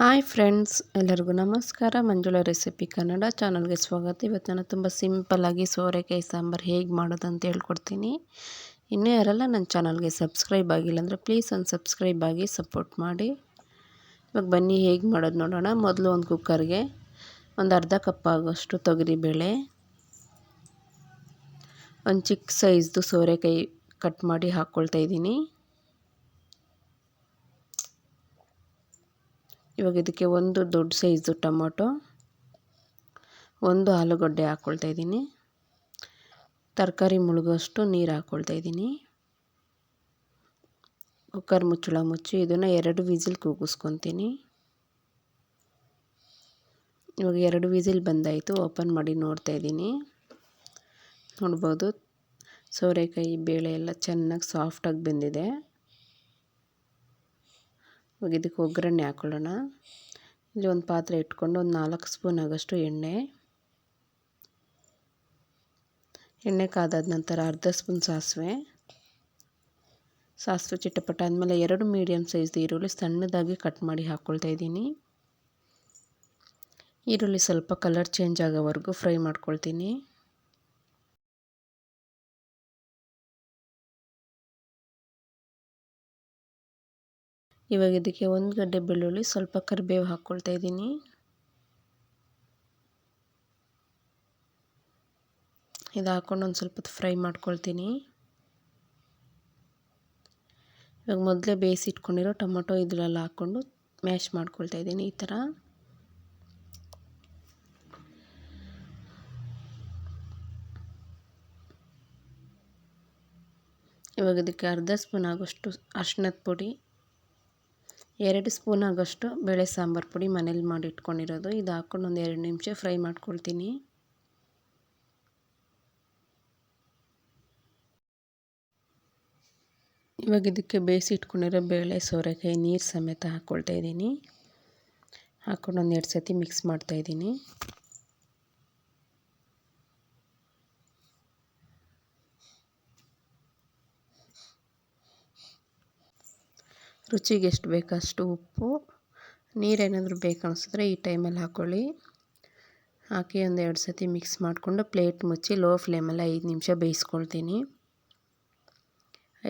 Hi friends, ಎಲ್ಲರಿಗೂ ನಮಸ್ಕಾರ. ಮಂಜುಳ recipe Kannada ಚಾನಲ್ಗೆ ಸ್ವಾಗತ. ಇವತ್ತು ನಾನು ತುಂಬ ಸಿಂಪಲ್ಲಾಗಿ ಸೋರೆಕಾಯಿ ಸಾಂಬಾರು ಹೇಗೆ ಮಾಡೋದು ಅಂತ ಹೇಳ್ಕೊಡ್ತೀನಿ. ಇನ್ನೂ ಯಾರೆಲ್ಲ ನನ್ನ ಚಾನಲ್ಗೆ ಸಬ್ಸ್ಕ್ರೈಬ್ ಆಗಿಲ್ಲ ಅಂದರೆ ಪ್ಲೀಸ್ ಒಂದು ಸಬ್ಸ್ಕ್ರೈಬ್ ಆಗಿ ಸಪೋರ್ಟ್ ಮಾಡಿ. ಇವಾಗ ಬನ್ನಿ ಹೇಗೆ ಮಾಡೋದು ನೋಡೋಣ. ಮೊದಲು ಒಂದು ಕುಕ್ಕರ್ಗೆ ಒಂದು ಅರ್ಧ ಕಪ್ ಆಗೋಷ್ಟು ತೊಗರಿಬೇಳೆ, ಒಂದು ಚಿಕ್ಕ ಸೈಜ್ದು ಸೋರೆಕಾಯಿ ಕಟ್ ಮಾಡಿ ಹಾಕ್ಕೊಳ್ತಾ ಇದ್ದೀನಿ. ಇವಾಗ ಇದಕ್ಕೆ ಒಂದು ದೊಡ್ಡ ಸೈಜು ಟೊಮೊಟೊ, ಒಂದು ಆಲೂಗಡ್ಡೆ ಹಾಕ್ಕೊಳ್ತಾ ಇದ್ದೀನಿ. ತರಕಾರಿ ಮುಳುಗೋಷ್ಟು ನೀರು ಹಾಕ್ಕೊಳ್ತಾ ಇದ್ದೀನಿ. ಕುಕ್ಕರ್ ಮುಚ್ಚಳ ಮುಚ್ಚಿ ಇದನ್ನು ಎರಡು ವಿಸಿಲ್ ಕೂಗಿಸ್ಕೊತೀನಿ. ಇವಾಗ ಎರಡು ವಿಸಿಲ್ ಬಂದಾಯಿತು, ಓಪನ್ ಮಾಡಿ ನೋಡ್ತಾ ಇದ್ದೀನಿ. ನೋಡ್ಬೋದು, ಸೋರೆಕಾಯಿ ಬೇಳೆ ಎಲ್ಲ ಚೆನ್ನಾಗಿ ಸಾಫ್ಟಾಗಿ ಬೆಂದಿದೆ. ಇವಾಗ ಇದಕ್ಕೆ ಒಗ್ಗರಣೆ ಹಾಕ್ಕೊಳ್ಳೋಣ ಇಲ್ಲಿ ಒಂದು ಪಾತ್ರೆ ಇಟ್ಕೊಂಡು ಒಂದು ನಾಲ್ಕು ಸ್ಪೂನ್ ಆಗೋಷ್ಟು ಎಣ್ಣೆ. ಎಣ್ಣೆ ಕಾದಾದ ನಂತರ ಅರ್ಧ ಸ್ಪೂನ್ ಸಾಸಿವೆ. ಸಾಸಿವೆ ಚಿಟ್ಟಪಟ್ಟ ಆದಮೇಲೆ ಎರಡು ಮೀಡಿಯಮ್ ಸೈಜ್ದು ಈರುಳ್ಳಿ ಸಣ್ಣದಾಗಿ ಕಟ್ ಮಾಡಿ ಹಾಕ್ಕೊಳ್ತಾ ಇದ್ದೀನಿ. ಈರುಳ್ಳಿ ಸ್ವಲ್ಪ ಕಲರ್ ಚೇಂಜ್ ಆಗೋವರೆಗೂ ಫ್ರೈ ಮಾಡ್ಕೊಳ್ತೀನಿ. ಇವಾಗ ಇದಕ್ಕೆ ಒಂದು ಗಡ್ಡೆ ಬೆಳ್ಳುಳ್ಳಿ, ಸ್ವಲ್ಪ ಕರಿಬೇವು ಹಾಕ್ಕೊಳ್ತಾ ಇದ್ದೀನಿ. ಇದು ಹಾಕ್ಕೊಂಡು ಒಂದು ಸ್ವಲ್ಪ ಫ್ರೈ ಮಾಡ್ಕೊಳ್ತೀನಿ. ಇವಾಗ ಮೊದಲೇ ಬೇಯಿಸಿಟ್ಕೊಂಡಿರೋ ಟೊಮೊಟೊ ಇದರಲ್ಲಿ ಹಾಕ್ಕೊಂಡು ಮ್ಯಾಶ್ ಮಾಡ್ಕೊಳ್ತಾ ಇದ್ದೀನಿ ಈ ಥರ. ಇವಾಗ ಇದಕ್ಕೆ ಅರ್ಧ ಸ್ಪೂನ್ ಆಗೋಷ್ಟು ಅರ್ಶಿನದ ಪುಡಿ. ಎರಡು ಸ್ಪೂನ್ ಆಗೋಷ್ಟು ಬೇಳೆ ಸಾಂಬಾರು ಪುಡಿ ಮನೇಲಿ ಮಾಡಿ ಇಟ್ಕೊಂಡಿರೋದು ಇದು ಹಾಕ್ಕೊಂಡು ಒಂದು ಎರಡು ನಿಮಿಷ ಫ್ರೈ ಮಾಡ್ಕೊಳ್ತೀನಿ. ಇವಾಗ ಇದಕ್ಕೆ ಬೇಯಿಸಿ ಇಟ್ಕೊಂಡಿರೋ ಬೇಳೆ, ಸೋರೆಕಾಯಿ, ನೀರು ಸಮೇತ ಹಾಕ್ಕೊಳ್ತಾ ಇದ್ದೀನಿ. ಹಾಕ್ಕೊಂಡು ಒಂದು ಎರಡು ಸತಿ ಮಿಕ್ಸ್ ಮಾಡ್ತಾಯಿದ್ದೀನಿ ರುಚಿಗೆ ಎಷ್ಟು ಬೇಕೋ ಅಷ್ಟು ಉಪ್ಪು, ನೀರೇನಾದರೂ ಬೇಕು ಈ ಟೈಮಲ್ಲಿ ಹಾಕ್ಕೊಳ್ಳಿ ಹಾಕಿ ಒಂದು ಎರಡು ಸತಿ ಮಿಕ್ಸ್ ಮಾಡಿಕೊಂಡು ಪ್ಲೇಟ್ ಮುಚ್ಚಿ ಲೋ ಫ್ಲೇಮಲ್ಲಿ ಐದು ನಿಮಿಷ ಬೇಯಿಸ್ಕೊಳ್ತೀನಿ.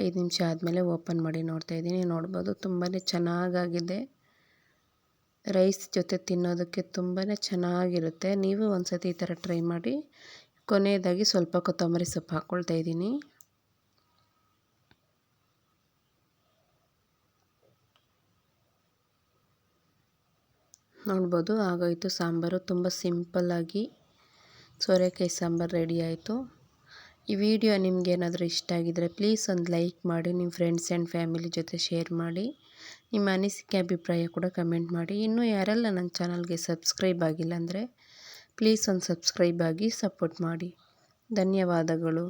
ಐದು ನಿಮಿಷ ಆದಮೇಲೆ ಓಪನ್ ಮಾಡಿ ನೋಡ್ತಾಯಿದ್ದೀನಿ ನೋಡ್ಬೋದು ತುಂಬಾ ಚೆನ್ನಾಗಾಗಿದೆ. ರೈಸ್ ಜೊತೆ ತಿನ್ನೋದಕ್ಕೆ ತುಂಬಾ ಚೆನ್ನಾಗಿರುತ್ತೆ. ನೀವು ಒಂದು ಸತಿ ಈ ಥರ ಟ್ರೈ ಮಾಡಿ. ಕೊನೆಯದಾಗಿ ಸ್ವಲ್ಪ ಕೊತ್ತಂಬರಿ ಸೊಪ್ಪು ಹಾಕ್ಕೊಳ್ತಾ ಇದ್ದೀನಿ. ನೋಡ್ಬೋದು. ಆಗೋಯಿತು ಸಾಂಬಾರು. ತುಂಬ ಸಿಂಪಲ್ಲಾಗಿ ಸೋರೆಕಾಯಿ ಸಾಂಬಾರು ರೆಡಿ ಆಯಿತು. ಈ ವಿಡಿಯೋ ನಿಮಗೇನಾದರೂ ಇಷ್ಟ ಆಗಿದರೆ ಪ್ಲೀಸ್ ಒಂದು ಲೈಕ್ ಮಾಡಿ ನಿಮ್ಮ ಫ್ರೆಂಡ್ಸ್ ಆ್ಯಂಡ್ ಫ್ಯಾಮಿಲಿ ಜೊತೆ ಶೇರ್ ಮಾಡಿ, ನಿಮ್ಮ ಅನಿಸಿಕೆ ಅಭಿಪ್ರಾಯ ಕೂಡ ಕಮೆಂಟ್ ಮಾಡಿ. ಇನ್ನೂ ಯಾರೆಲ್ಲ ನನ್ನ ಚಾನಲ್ಗೆ ಸಬ್ಸ್ಕ್ರೈಬ್ ಆಗಿಲ್ಲ ಅಂದರೆ ಪ್ಲೀಸ್ ಒಂದು ಸಬ್ಸ್ಕ್ರೈಬ್ ಆಗಿ ಸಪೋರ್ಟ್ ಮಾಡಿ. ಧನ್ಯವಾದಗಳು.